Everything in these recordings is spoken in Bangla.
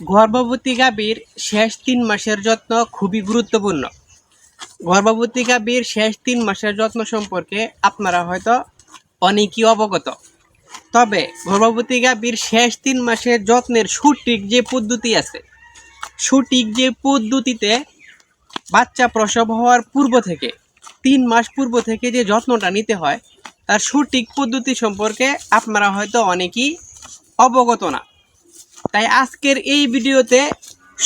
গর্ভবতী গাভীর শেষ তিন মাসের যত্ন খুবই গুরুত্বপূর্ণ। গর্ভবতী গাভীর শেষ তিন মাসের যত্ন সম্পর্কে আপনারা হয়তো অনেকেই অবগত। তবে গর্ভবতী গাভীর শেষ তিন মাসের যত্নের সঠিক যে পদ্ধতি আছে, সঠিক যে পদ্ধতিতে বাচ্চা প্রসব হওয়ার পূর্ব থেকে, তিন মাস পূর্ব থেকে যে যত্নটা নিতে হয়, তার সঠিক পদ্ধতি সম্পর্কে আপনারা হয়তো অনেকেই অবগত না। তাই আজকের এই ভিডিওতে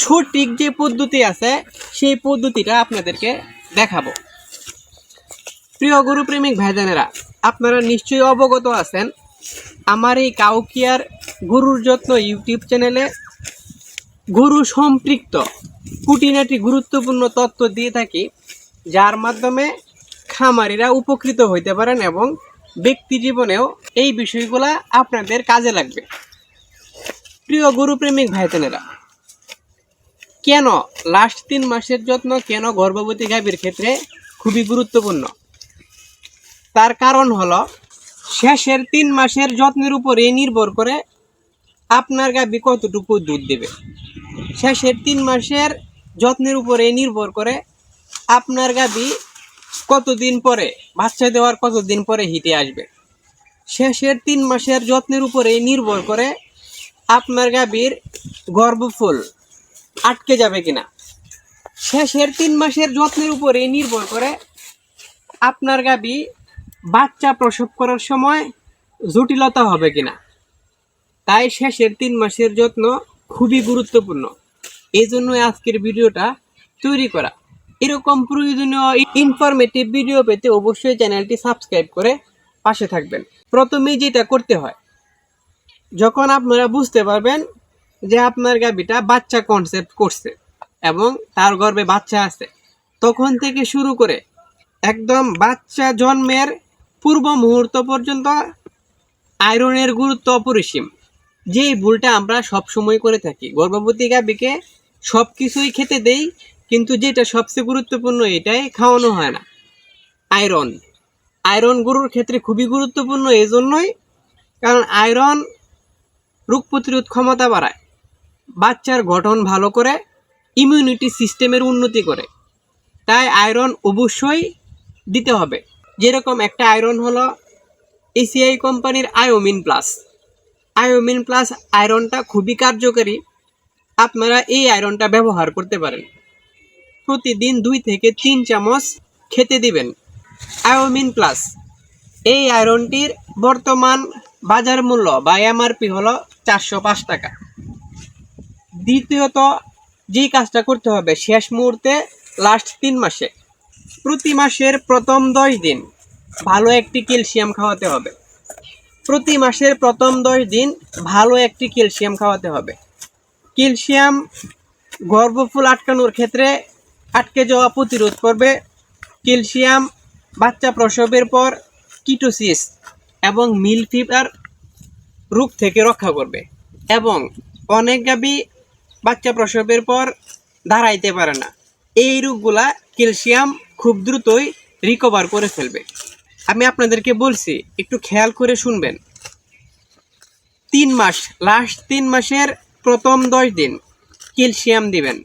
সঠিক যে পদ্ধতি আছে, সেই পদ্ধতিটা আপনাদেরকে দেখাবো। প্রিয় গরুপ্রেমিক ভাইজানেরা, আপনারা নিশ্চয়ই অবগত আছেন, আমার এই কাউকিয়ার গরুর যত্ন ইউটিউব চ্যানেলে গরু সম্পৃক্ত খুঁটিনাটি গুরুত্বপূর্ণ তত্ত্ব দিয়ে থাকি, যার মাধ্যমে খামারিরা উপকৃত হইতে পারেন এবং ব্যক্তি জীবনেও এই বিষয়গুলা আপনাদের কাজে লাগবে। প্রিয় গরুপ্রেমিক ভাইতেনেরা, কেন লাস্ট তিন মাসের যত্ন কেন গর্ভবতী গাভীর ক্ষেত্রে খুবই গুরুত্বপূর্ণ? তার কারণ হলো, শেষের তিন মাসের যত্নের উপরে নির্ভর করে আপনার গাভী কতটুকু দুধ দেবে। শেষের তিন মাসের যত্নের উপরে নির্ভর করে আপনার গাভী কতদিন পরে, বাচ্চা দেওয়ার কতদিন পরে হিটে আসবে। শেষের তিন মাসের যত্নের উপরে নির্ভর করে আপনার গাভীর গর্ভফুল আটকে যাবে কিনা? শেষের তিন মাসের যত্নের উপরে নির্ভর করে আপনার গাভী বাচ্চা প্রসব করার সময় জটিলতা হবে কিনা। তাই শেষের তিন মাসের যত্ন খুবই গুরুত্বপূর্ণ। এই জন্য আজকের ভিডিওটা তৈরি করা। এরকম প্রয়োজনীয় ইনফরমেটিভ ভিডিও পেতে অবশ্যই চ্যানেলটি সাবস্ক্রাইব করে পাশে থাকবেন। প্রথমেই যেটা করতে হয় যখন আপনারা বুঝতে পারবেন যে আপনার গাভীটা বাচ্চা কনসেপ্ট করছে এবং তার গর্ভে বাচ্চা আছে, তখন থেকে শুরু করে একদম বাচ্চা জন্মের পূর্ব মুহূর্ত পর্যন্ত আয়রনের গুরুত্ব অপরিসীম। যেই ভুলটা আমরা সব সময় করে থাকি। গর্ভবতী গাভীকে সব কিছুই খেতে দেই, কিন্তু যেটা সবচেয়ে গুরুত্বপূর্ণ এটাই খাওয়ানো হয় না। আয়রন। আয়রন গরুর ক্ষেত্রে খুবই গুরুত্বপূর্ণ এই জন্যই কারণ আয়রন রোগ প্রতিরোধ ক্ষমতা বাড়ায়। বাচ্চার গঠন ভালো করে ইমিউনিটি সিস্টেমের উন্নতি করে। তাই আয়রন অবশ্যই দিতে হবে। যেরকম একটা আয়রন হলো এসিআই কোম্পানির আয়োমিন প্লাস আয়োমিন প্লাস আয়রনটা খুবই কার্যকারী। আপনারা এই আয়রনটা ব্যবহার করতে পারেন। প্রতিদিন দুই থেকে তিন চামচ খেতে দিবেন। আয়োমিন প্লাস এই আয়রনটির বর্তমান বাজার মূল্য বা এমআরপি হলো চারশো পাঁচ টাকা। দ্বিতীয়ত যেই কাজটা করতে হবে, শেষ মুহূর্তে লাস্ট তিন মাসে। প্রতি মাসের প্রথম দশ দিন ভালো একটি ক্যালসিয়াম খাওয়াতে হবে। প্রতি মাসের প্রথম দশ দিন ভালো একটি ক্যালসিয়াম খাওয়াতে হবে। ক্যালসিয়াম গর্ভফুল আটকানোর ক্ষেত্রে আটকে যাওয়া প্রতিরোধ করবে। ক্যালসিয়াম বাচ্চা প্রসবের পর কিটোসিস এবং মিল ফিভার রোগ থেকে রক্ষা করবে। এবং অনেক গাবি বাচ্চা প্রসবের পর দাঁড়াইতে পারে না। এই রোগগুলা ক্যালসিয়াম খুব দ্রুতই রিকভার করে ফেলবে। আমি আপনাদেরকে বলছি, একটু খেয়াল করে শুনবেন। তিন মাস লাস্ট তিন মাসের প্রথম দশ দিন ক্যালসিয়াম দিবেন।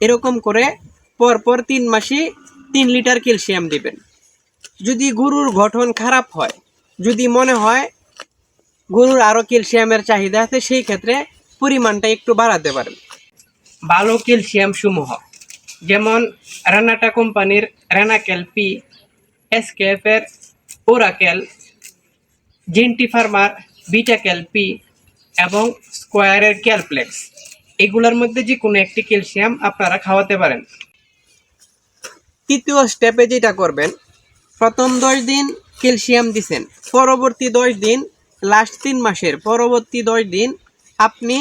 এরকম করে পরপর তিন মাসে তিন লিটার ক্যালসিয়াম দিবেন। যদি গরুর গঠন খারাপ হয় যদি মনে হয় গরুর আরও ক্যালসিয়ামের চাহিদা আছে সেই ক্ষেত্রে পরিমাণটা একটু বাড়াতে পারেন। ভালো ক্যালসিয়াম সমূহ যেমন রানাটা কোম্পানির রানাকেল পি এসকেএফের ওরাকেল জেন্টি ফার্মার বিটাকেল পি এবং স্কোয়ারের ক্যালপ্লেক্স। এগুলোর মধ্যে যে কোনো একটি ক্যালসিয়াম আপনারা খাওয়াতে পারেন। তৃতীয় স্টেপে যেটা করবেন প্রথম দশ দিন ক্যালসিয়াম দিছেন। পরবর্তী দশ দিন লাস্ট তিন মাসের, পরবর্তী দশ দিন আপনি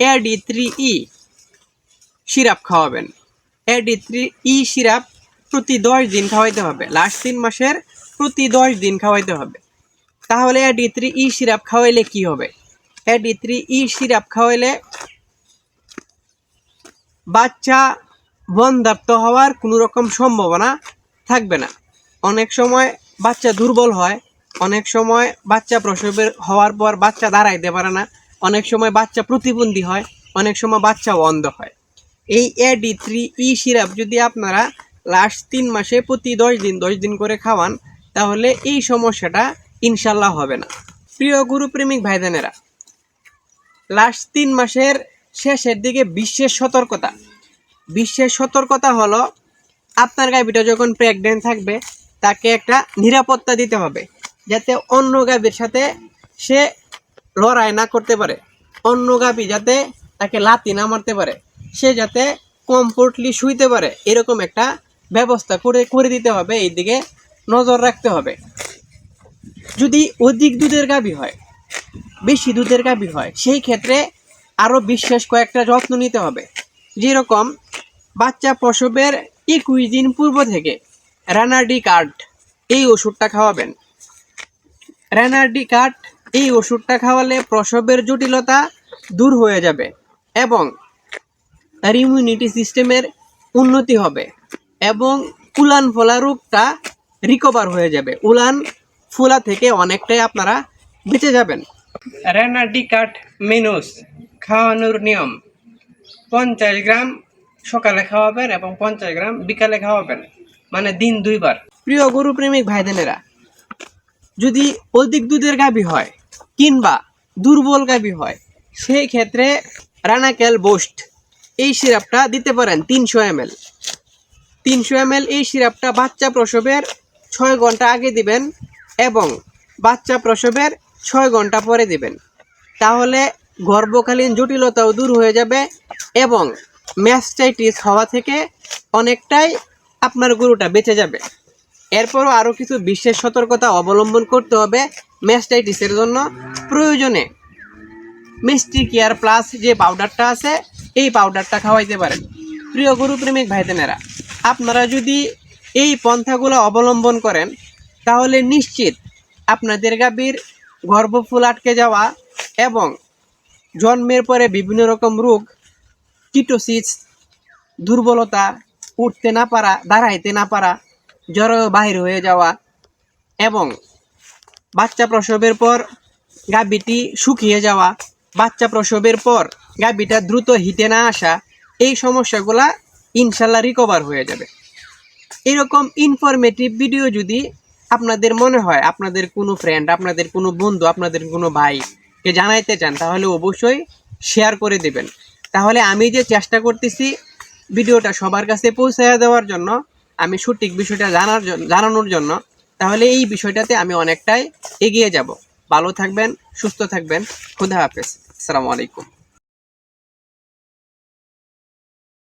এডি থ্রি ই সিরাপ খাওয়াবেন। এডি থ্রি ই সিরাপ প্রতি দশ দিন খাওয়াইতে হবে। লাস্ট তিন মাসের প্রতি দশ দিন খাওয়াইতে হবে। তাহলে এডি থ্রি ই সিরাপ খাওয়াইলে কি হবে? এডি থ্রি ই সিরাপ খাওয়াইলে বাচ্চা বন্ধাপ্ত হওয়ার কোনো রকম সম্ভাবনা থাকবে না। অনেক সময় বাচ্চা দুর্বল হয়, অনেক সময় বাচ্চা প্রসবের হওয়ার পর বাচ্চা দাঁড়াইতে পারে না, অনেক সময় বাচ্চা প্রতিবন্ধী হয়, অনেক সময় বাচ্চাও অন্ধ হয়। এই এডি থ্রি ই সিরাপ যদি আপনারা লাস্ট তিন মাসে প্রতি দশ দিন দশ দিন করে খাওয়ান, তাহলে এই সমস্যাটা ইনশাল্লাহ হবে না। প্রিয় গুরুপ্রেমিক ভাইদানেরা লাস্ট তিন মাসের শেষের দিকে বিশ্বের সতর্কতা। বিশ্বের সতর্কতা হলো, আপনার গাভীটা যখন প্রেগনেন্ট থাকবে তাকে একটা নিরাপত্তা দিতে হবে, যাতে অন্য গাভীর সাথে সে লড়াই না করতে পারে। অন্য গাভী যাতে তাকে লাতি না মারতে পারে, সে যাতে কমফোর্টলি শুইতে পারে, এরকম একটা ব্যবস্থা করে করে দিতে হবে এই দিকে নজর রাখতে হবে। যদি অধিক দুধের গাভী হয়, বেশি দুধের গাভী হয়, সেই ক্ষেত্রে আরও বিশেষ কয়েকটা যত্ন নিতে হবে। যেরকম বাচ্চা প্রসবের একুশ দিন পূর্ব থেকে রানাডি কার্ড এই ওষুধটা খাওয়াবেন। রানাডি কার্ড এই ওষুধটা খাওয়ালে প্রসবের জটিলতা দূর হয়ে যাবে এবং তার ইমিউনিটি সিস্টেমের উন্নতি হবে এবং উলান ফোলা রোগটা রিকভার হয়ে যাবে। উলান ফোলা থেকে অনেকটাই আপনারা বেঁচে যাবেন। রেনাডি কাট মেনুস খাওয়ানোর নিয়ম। পঞ্চাশ গ্রাম সকালে খাওয়াবেন এবং পঞ্চাশ গ্রাম বিকালে খাওয়াবেন। মানে দিন দুইবার। প্রিয় গরু প্রেমিক ভাইদেনেরা, যদি অধিক দুধের গাভী হয় কিংবা দুর্বল গাভী হয়, সেই ক্ষেত্রে রানাকেল বোস্ট এই সিরাপটা দিতে পারেন তিনশো এম এল তিনশো এম এই সিরাপটা বাচ্চা প্রসবের ছয় ঘণ্টা আগে দিবেন এবং বাচ্চা প্রসবের ছয় ঘণ্টা পরে দিবেন। তাহলে গর্ভকালীন জটিলতাও দূর হয়ে যাবে এবং ম্যাস্টাইটিস হওয়া থেকে অনেকটাই আপনার গরুটা বেঁচে যাবে। এরপরও আরও কিছু বিশেষ সতর্কতা অবলম্বন করতে হবে ম্যাস্টাইটিসের জন্য প্রয়োজনে। মিষ্টি কেয়ার প্লাস যে পাউডারটা আছে, এই পাউডারটা খাওয়াইতে পারেন। প্রিয় গরুপ্রেমিক ভাইদেনেরা, আপনারা যদি এই পন্থাগুলো অবলম্বন করেন, তাহলে নিশ্চিত আপনাদের গাভীর গর্ভফুল আটকে যাওয়া এবং জন্মের পরে বিভিন্ন রকম রোগ, কিটোসিস, দুর্বলতা উঠতে না পারা, দাঁড়াইতে না পারা জ্বর বাহির হয়ে যাওয়া এবং বাচ্চা প্রসবের পর গাভীটি শুকিয়ে যাওয়া, বাচ্চা প্রসবের পর গাভীটা দ্রুত হিটে না আসা, এই সমস্যাগুলা ইনশাল্লাহ রিকভার হয়ে যাবে। এরকম ইনফরমেটিভ ভিডিও যদি আপনাদের মনে হয়, আপনাদের কোনো ফ্রেন্ড আপনাদের কোনো বন্ধু, আপনাদের কোনো ভাইকে জানাইতে চান, তাহলে অবশ্যই শেয়ার করে দেবেন। তাহলে আমি যে চেষ্টা করতেছি ভিডিওটা সবার কাছে পৌঁছায় দেওয়ার জন্য, আমি সঠিক বিষয়টা জানার জানানোর জন্য, তাহলে এই বিষয়টাতে আমি অনেকটাই এগিয়ে যাব। ভালো থাকবেন, সুস্থ থাকবেন। খুদা হাফেজ। আসসালামু আলাইকুম।